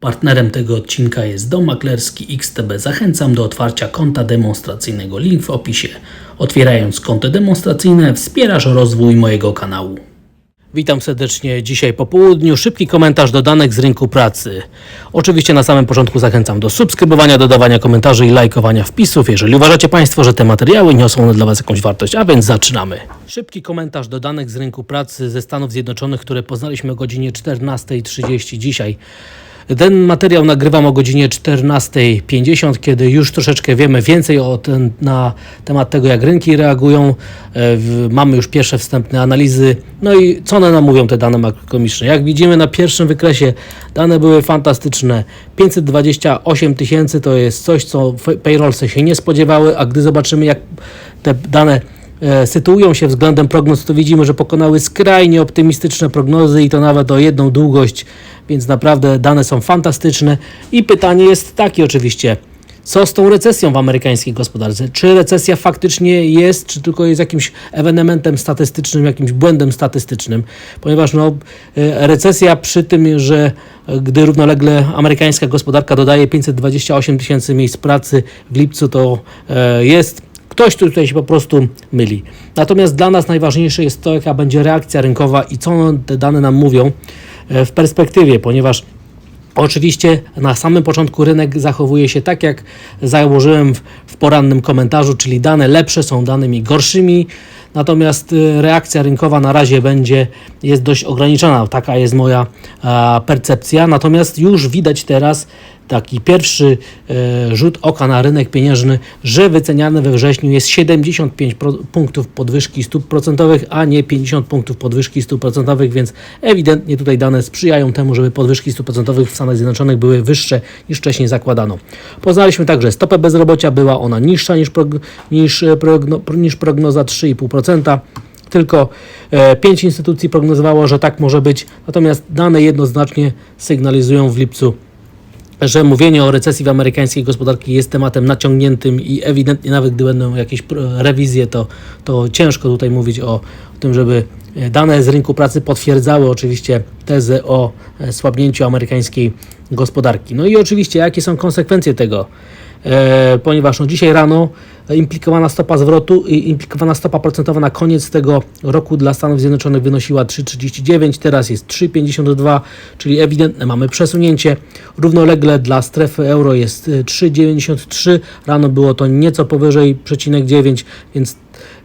Partnerem tego odcinka jest Dom Maklerski XTB. Zachęcam do otwarcia konta demonstracyjnego. Link w opisie. Otwierając konto demonstracyjne wspierasz rozwój mojego kanału. Witam serdecznie dzisiaj po południu. Szybki komentarz do danych z rynku pracy. Oczywiście na samym początku zachęcam do subskrybowania, dodawania komentarzy i lajkowania wpisów, jeżeli uważacie Państwo, że te materiały niosą one dla Was jakąś wartość. A więc zaczynamy. Szybki komentarz do danych z rynku pracy ze Stanów Zjednoczonych, które poznaliśmy o godzinie 14.30 dzisiaj. Ten materiał nagrywam o godzinie 14.50, kiedy już troszeczkę wiemy więcej o ten, na temat tego, jak rynki reagują. E, Mamy już pierwsze wstępne analizy. No i co one nam mówią, te dane makroekonomiczne? Jak widzimy na pierwszym wykresie, dane były fantastyczne. 528 tysięcy to jest coś, co payrollsy się nie spodziewały, a gdy zobaczymy, jak te dane sytuują się względem prognoz, to widzimy, że pokonały skrajnie optymistyczne prognozy i to nawet o jedną długość, więc naprawdę dane są fantastyczne. I pytanie jest takie oczywiście, co z tą recesją w amerykańskiej gospodarce? Czy recesja faktycznie jest, czy tylko jest jakimś ewenementem statystycznym, jakimś błędem statystycznym? Ponieważ no, e, recesja przy tym, że e, gdy równolegle amerykańska gospodarka dodaje 528 tysięcy miejsc pracy w lipcu, to e, jest Ktoś tu tutaj się po prostu myli. Natomiast dla nas najważniejsze jest to, jaka będzie reakcja rynkowa i co te dane nam mówią e, w perspektywie, ponieważ Oczywiście na samym początku rynek zachowuje się tak, jak założyłem w, porannym komentarzu, czyli dane lepsze są danymi gorszymi, natomiast y, reakcja rynkowa na razie będzie, jest dość ograniczona. Taka jest moja percepcja. Natomiast już widać teraz taki pierwszy e, rzut oka na rynek pieniężny, że wyceniany we wrześniu jest 75 pro, punktów podwyżki stóp procentowych, a nie 50 punktów podwyżki stóp procentowych, więc ewidentnie tutaj dane sprzyjają temu, żeby podwyżki stóp procentowych w Stanach Zjednoczonych były wyższe niż wcześniej zakładano. Poznaliśmy także stopę bezrobocia, była ona niższa niż, niż, e, progno, niż prognoza 3,5%. Tylko e, pięć instytucji prognozowało, że tak może być, natomiast dane jednoznacznie sygnalizują w lipcu że mówienie o recesji w amerykańskiej gospodarce jest tematem naciągniętym i ewidentnie nawet gdy będą jakieś rewizje, to, to ciężko tutaj mówić o, tym, żeby e, dane z rynku pracy potwierdzały oczywiście tezę o e, słabnięciu amerykańskiej gospodarki. No i oczywiście jakie są konsekwencje tego? E, ponieważ no, dzisiaj rano e, implikowana stopa zwrotu i implikowana stopa procentowa na koniec tego roku dla Stanów Zjednoczonych wynosiła 3,39, teraz jest 3,52, czyli ewidentne mamy przesunięcie. Równolegle dla strefy euro jest e, 3,93, rano było to nieco powyżej 0,9, więc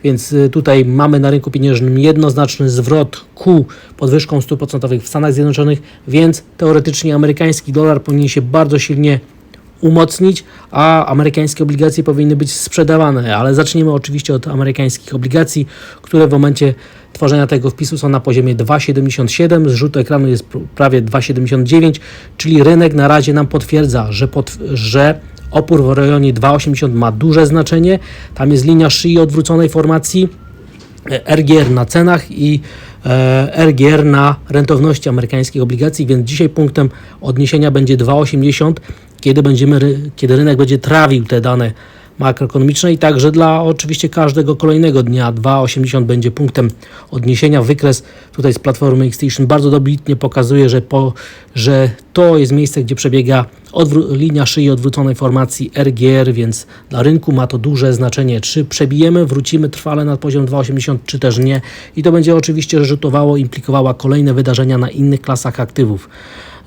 więc y, tutaj mamy na rynku pieniężnym jednoznaczny zwrot ku podwyżkom stóp procentowych w Stanach Zjednoczonych, więc teoretycznie amerykański dolar powinien się bardzo silnie umocnić, a amerykańskie obligacje powinny być sprzedawane. Ale zaczniemy oczywiście od amerykańskich obligacji, które w momencie tworzenia tego wpisu są na poziomie 2,77. Z rzutu ekranu jest pr- prawie 2,79, czyli rynek na razie nam potwierdza, że, pod, że opór w rejonie 2,80 ma duże znaczenie. Tam jest linia szyi odwróconej formacji. E, RGR na cenach i e, RGR na rentowności amerykańskich obligacji, więc dzisiaj punktem odniesienia będzie 2,80, kiedy, będziemy, kiedy rynek będzie trawił te dane makroekonomiczne i także dla oczywiście każdego kolejnego dnia 2,80 będzie punktem odniesienia. Wykres tutaj z platformy Xstation bardzo dobitnie pokazuje, że, po, że to jest miejsce, gdzie przebiega linia szyi odwróconej formacji RGR, więc dla rynku ma to duże znaczenie. Czy przebijemy, wrócimy trwale na poziom 2,80, czy też nie. I to będzie oczywiście rzutowało, implikowało kolejne wydarzenia na innych klasach aktywów.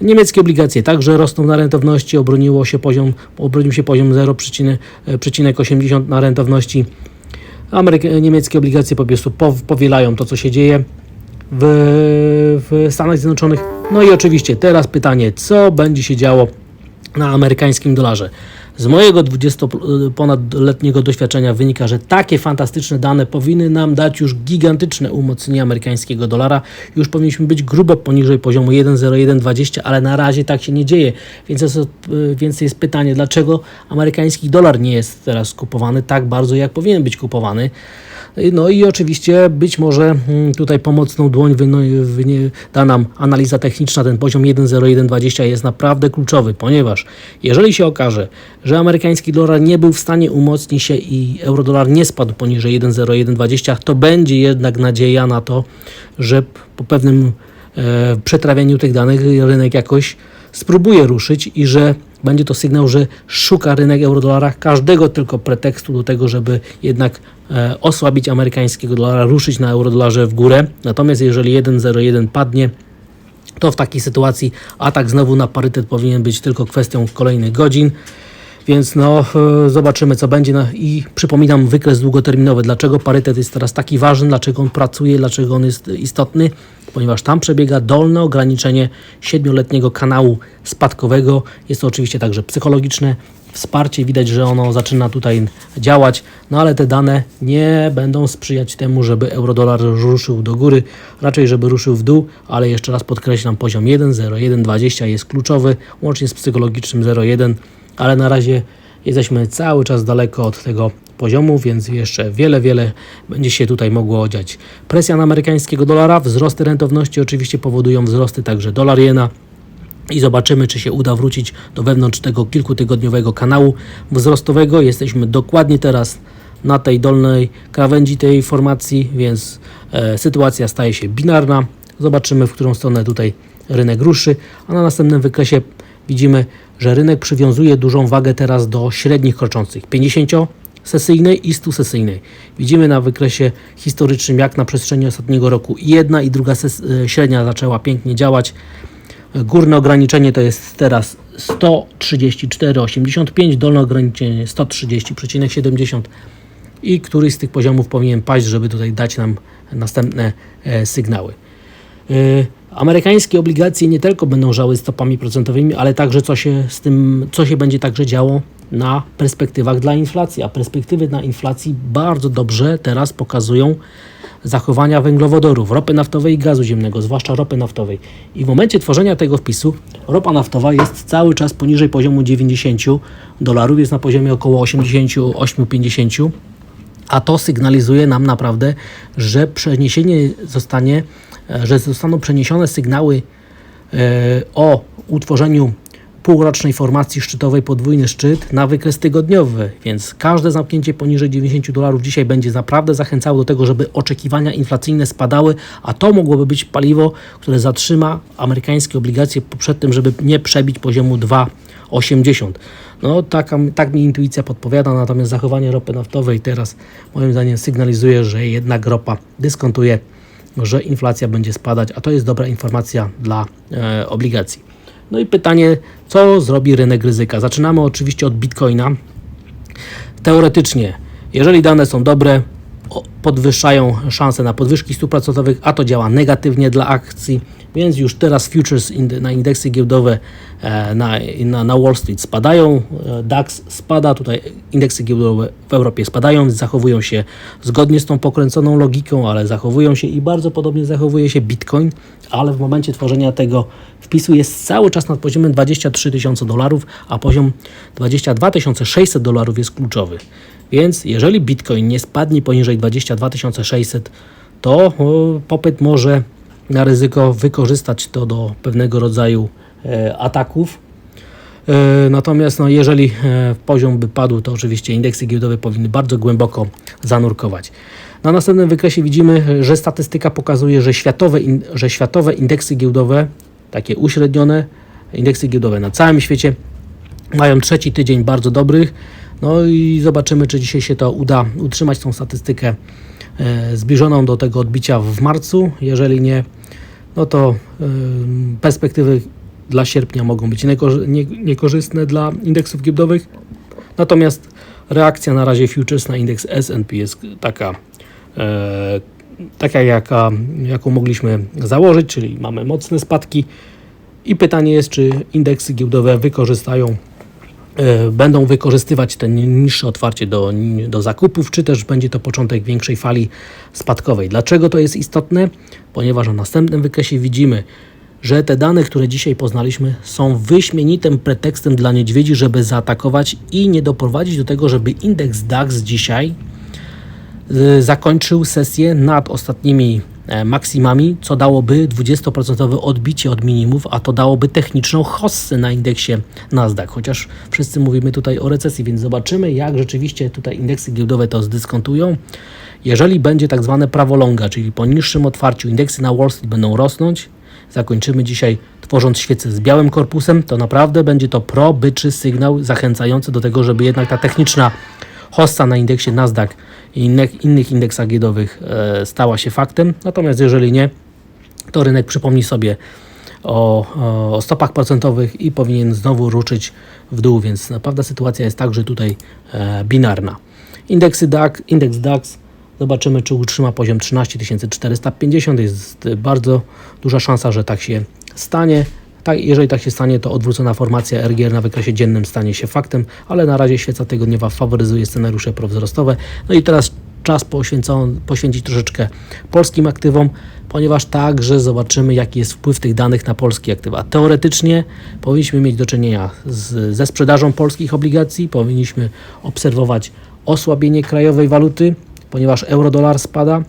Niemieckie obligacje także rosną na rentowności, obroniło się poziom, obronił się poziom 0,80 na rentowności. Ameryka- niemieckie obligacje po prostu pow- powielają to, co się dzieje w, w Stanach Zjednoczonych. No i oczywiście teraz pytanie, co będzie się działo na amerykańskim dolarze. Z mojego 20 ponadletniego doświadczenia wynika, że takie fantastyczne dane powinny nam dać już gigantyczne umocnienie amerykańskiego dolara. Już powinniśmy być grubo poniżej poziomu 1,0120, ale na razie tak się nie dzieje. Więc jest, więc jest pytanie, dlaczego amerykański dolar nie jest teraz kupowany tak bardzo, jak powinien być kupowany. No i oczywiście być może mm, tutaj pomocną dłoń da nam analiza techniczna. Ten poziom 1,0120 jest naprawdę kluczowy, ponieważ jeżeli się okaże, że amerykański dolar nie był w stanie umocnić się i eurodolar nie spadł poniżej 1,0120, to będzie jednak nadzieja na to, że po pewnym e, przetrawieniu tych danych rynek jakoś spróbuje ruszyć i że będzie to sygnał, że szuka rynek eurodolara każdego tylko pretekstu do tego, żeby jednak e, osłabić amerykańskiego dolara, ruszyć na eurodolarze w górę. Natomiast jeżeli 1,01 padnie, to w takiej sytuacji atak znowu na parytet powinien być tylko kwestią kolejnych godzin. Więc no, e, zobaczymy co będzie. No, I przypominam wykres długoterminowy. Dlaczego parytet jest teraz taki ważny, dlaczego on pracuje, dlaczego on jest istotny? Ponieważ tam przebiega dolne ograniczenie siedmioletniego kanału spadkowego. Jest to oczywiście także psychologiczne wsparcie. Widać, że ono zaczyna tutaj działać, no ale te dane nie będą sprzyjać temu, żeby eurodolar ruszył do góry, raczej żeby ruszył w dół, ale jeszcze raz podkreślam, poziom 1,0120 jest kluczowy, łącznie z psychologicznym 0,1 ale na razie jesteśmy cały czas daleko od tego poziomu, więc jeszcze wiele, wiele będzie się tutaj mogło dziać. Presja na amerykańskiego dolara, wzrosty rentowności oczywiście powodują wzrosty także dolar jena i zobaczymy, czy się uda wrócić do wewnątrz tego kilkutygodniowego kanału wzrostowego. Jesteśmy dokładnie teraz na tej dolnej krawędzi tej formacji, więc e, sytuacja staje się binarna. Zobaczymy, w którą stronę tutaj rynek ruszy, a na następnym wykresie widzimy, że rynek przywiązuje dużą wagę teraz do średnich kroczących 50 sesyjnej i 100 sesyjnej. Widzimy na wykresie historycznym, jak na przestrzeni ostatniego roku jedna i druga e, średnia zaczęła pięknie działać. Górne ograniczenie to jest teraz 134,85, dolne ograniczenie 130,70 i któryś z tych poziomów powinien paść, żeby tutaj dać nam następne e, sygnały. Amerykańskie obligacje nie tylko będą żały stopami procentowymi, ale także co się z tym, co się będzie także działo na perspektywach dla inflacji. A perspektywy dla inflacji bardzo dobrze teraz pokazują zachowania węglowodorów, ropy naftowej i gazu ziemnego, zwłaszcza ropy naftowej. I w momencie tworzenia tego wpisu ropa naftowa jest cały czas poniżej poziomu 90 dolarów, jest na poziomie około 88-50 a to sygnalizuje nam naprawdę, że przeniesienie zostanie, że zostaną przeniesione sygnały e, o utworzeniu półrocznej formacji szczytowej podwójny szczyt na wykres tygodniowy, więc każde zamknięcie poniżej 90 dolarów dzisiaj będzie naprawdę zachęcało do tego, żeby oczekiwania inflacyjne spadały, a to mogłoby być paliwo, które zatrzyma amerykańskie obligacje przed tym, żeby nie przebić poziomu 2,80. No taka, tak mi intuicja podpowiada, natomiast zachowanie ropy naftowej teraz moim zdaniem sygnalizuje, że jednak ropa dyskontuje, że inflacja będzie spadać, a to jest dobra informacja dla e, obligacji. No i pytanie, co zrobi rynek ryzyka? Zaczynamy oczywiście od Bitcoina. Teoretycznie, jeżeli dane są dobre, podwyższają szanse na podwyżki stóp procentowych, a to działa negatywnie dla akcji, więc już teraz futures na indeksy giełdowe e, na, na, na Wall Street spadają, e, DAX spada, tutaj indeksy giełdowe w Europie spadają, zachowują się zgodnie z tą pokręconą logiką, ale zachowują się i bardzo podobnie zachowuje się Bitcoin, ale w momencie tworzenia tego wpisu jest cały czas nad poziomem 23 tysiące dolarów, a poziom 22 600 dolarów jest kluczowy. Więc jeżeli Bitcoin nie spadnie poniżej 22 600, to o, popyt może na ryzyko wykorzystać to do pewnego rodzaju e, ataków. E, Natomiast no, jeżeli e, poziom by padł, to oczywiście indeksy giełdowe powinny bardzo głęboko zanurkować. Na następnym wykresie widzimy, że statystyka pokazuje, że światowe, że światowe indeksy giełdowe, takie uśrednione, indeksy giełdowe na całym świecie, mają trzeci tydzień bardzo dobrych. No i zobaczymy, czy dzisiaj się to uda utrzymać tą statystykę zbliżoną do tego odbicia w marcu. Jeżeli nie, no to perspektywy dla sierpnia mogą być niekorzy- nie, niekorzystne dla indeksów giełdowych. Natomiast reakcja na razie futures na indeks S&P jest taka, e, taka jaka, jaką mogliśmy założyć, czyli mamy mocne spadki. I pytanie jest, czy indeksy giełdowe wykorzystają będą wykorzystywać te niższe otwarcie do, do zakupów, czy też będzie to początek większej fali spadkowej. Dlaczego to jest istotne? Ponieważ na następnym wykresie widzimy, że te dane, które dzisiaj poznaliśmy, są wyśmienitym pretekstem dla niedźwiedzi, żeby zaatakować i nie doprowadzić do tego, żeby indeks DAX dzisiaj y, zakończył sesję nad ostatnimi e, maksimami, co dałoby 20% odbicie od minimów, a to dałoby techniczną hossę na indeksie Nasdaq. Chociaż wszyscy mówimy tutaj o recesji, więc zobaczymy, jak rzeczywiście tutaj indeksy giełdowe to zdyskontują. Jeżeli będzie tak zwane prawo longa, czyli po niższym otwarciu indeksy na Wall Street będą rosnąć, zakończymy dzisiaj tworząc świecę z białym korpusem, to naprawdę będzie to pro-byczy sygnał zachęcający do tego, żeby jednak ta techniczna hossa na indeksie Nasdaq i innych, indeksach giełdowych e, stała się faktem. Natomiast jeżeli nie, to rynek przypomni sobie o, o stopach procentowych i powinien znowu ruszyć w dół, więc naprawdę sytuacja jest także tutaj e, binarna. Indeksy DAX, indeks DAX zobaczymy, czy utrzyma poziom 13 450. Jest bardzo duża szansa, że tak się stanie. Tak, jeżeli tak się stanie, to odwrócona formacja RGR na wykresie dziennym stanie się faktem, ale na razie świeca tygodniowa faworyzuje scenariusze prowzrostowe. No i teraz czas poświęcić troszeczkę polskim aktywom, ponieważ także zobaczymy, jaki jest wpływ tych danych na polskie aktywa. Teoretycznie powinniśmy mieć do czynienia z, ze sprzedażą polskich obligacji, powinniśmy obserwować osłabienie krajowej waluty, ponieważ euro-dolar spada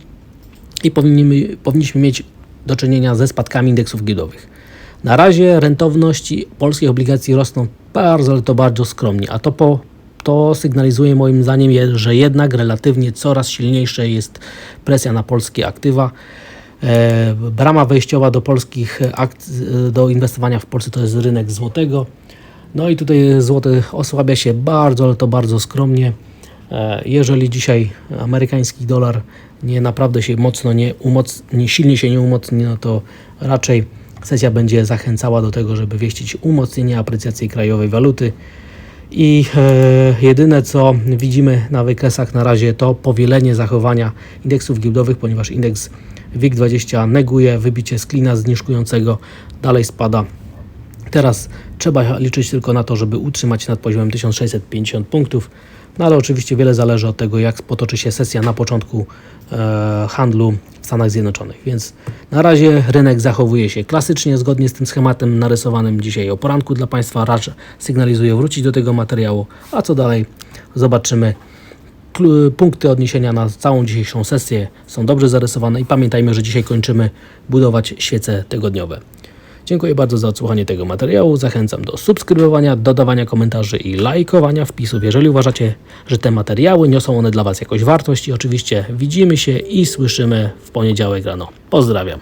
i powinniśmy, powinniśmy mieć do czynienia ze spadkami indeksów giełdowych. Na razie rentowności polskich obligacji rosną bardzo, ale to bardzo skromnie, a to, po, to sygnalizuje moim zdaniem, że jednak relatywnie coraz silniejsza jest presja na polskie aktywa. E, brama wejściowa do polskich akt, e, do inwestowania w Polsce to jest rynek złotego. No i tutaj złoty osłabia się bardzo, ale to bardzo skromnie. E, Jeżeli dzisiaj amerykański dolar nie naprawdę się mocno nie umocni, silnie się nie umocni, no to raczej sesja będzie zachęcała do tego, żeby wieścić umocnienie aprecjacji krajowej waluty. I e, jedyne co widzimy na wykresach na razie to powielenie zachowania indeksów giełdowych, ponieważ indeks WIG20 neguje wybicie z klina zniżkującego, dalej spada. Teraz trzeba liczyć tylko na to, żeby utrzymać nad poziomem 1650 punktów. No ale oczywiście wiele zależy od tego, jak potoczy się sesja na początku e, handlu Stanach Zjednoczonych. Więc na razie rynek zachowuje się klasycznie, zgodnie z tym schematem narysowanym dzisiaj o poranku dla Państwa. Raczej sygnalizuję wrócić do tego materiału, a co dalej zobaczymy. Punkty odniesienia na całą dzisiejszą sesję są dobrze zarysowane i pamiętajmy, że dzisiaj kończymy budować świece tygodniowe. Dziękuję bardzo za odsłuchanie tego materiału. Zachęcam do subskrybowania, dodawania komentarzy i lajkowania wpisów, jeżeli uważacie, że te materiały niosą one dla Was jakąś wartość. I oczywiście widzimy się i słyszymy w poniedziałek rano. Pozdrawiam.